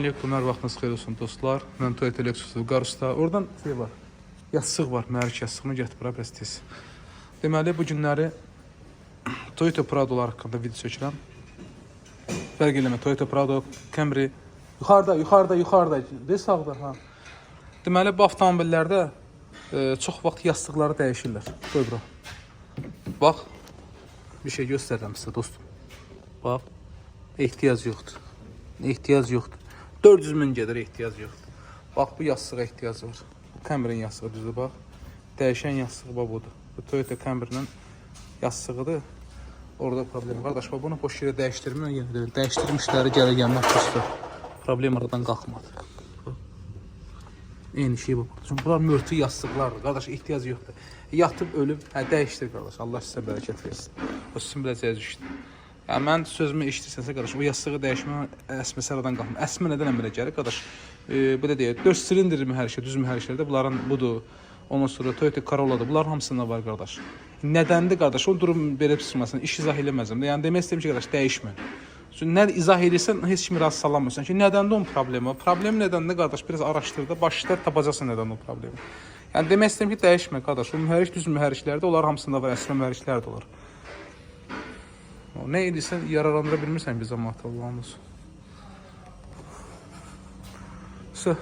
Aleyküm, hər vaxtınız xeyir olsun dostlar. Mən Toyota Lexus Garus'ta. Oradan şey var. Yastığı var, mühərrik yastığını gətir bura biraz tez. Deməli bu günləri Toyota Prado'lar haqqında video çəkirəm. Fərq eləmə, Toyota Prado, Camry yuxarıda, yuxarıda, yuxarıda, de sağda ha. Deməli bu avtomobillərdə e, çox vaxt yastıqları dəyişirlər. Qoy bura. Bax, bir şey göstərirəm sizə dostum. Bax, ehtiyac yoxdur. Ehtiyac yoxdur. 400 min gedir ehtiyac yoxdur. Bax bu yastığa ehtiyac var. Camry-nin yastığı düzdür bax. Dəyişən yastığı bax budur. Bu Toyota Camry-nin yastığıdır. Orada problem var. Qardaş bax bunu boş yerə dəyişdirmə yenə də dəyişdirmişlər gələ. Problem aradan qalxmadı. Eyni şey bu. Çünki bunlar mörtü yastıqlardır. Qardaş ehtiyac yoxdur. Yatıb ölüb, hə dəyişdir qardaş. Allah sizə bərəkət versin. O sizin biləcəyiniz işdir. Yəni mən sözümü eşidirsənsə qardaş, o yastığı dəyişmə əsməsi aradan qalxmır. Əsmə nədən əmələ gəlir qardaş? E, bu da deyir, 4 silindir mühərrikə, düz mühərriklərdə bunların budur. Ondan sonra Toyota Corolla'da bunların hamısında var qardaş. Nədəndir qardaş? O durum belə çıxmasın, iş izah eləməzəm. Yəni demək istəyirəm ki, qardaş dəyişmə. Çünki nə izah edirsən, heç kimi razı salamırsan ki, nədəndir onun problemi? Problem nədəndir qardaş? Biraz araşdır da, başlar tapacaqsan nədən o problemi. Yəni demək istəyirəm ki, dəyişmə qardaş. O mühərrik düz mühərriklərdə onlar hamısında var, əsmə mühərriklər də olar. O nə edirsən yararlandıra bilmirsən cəmaatı Allah'ın olsun. Sə,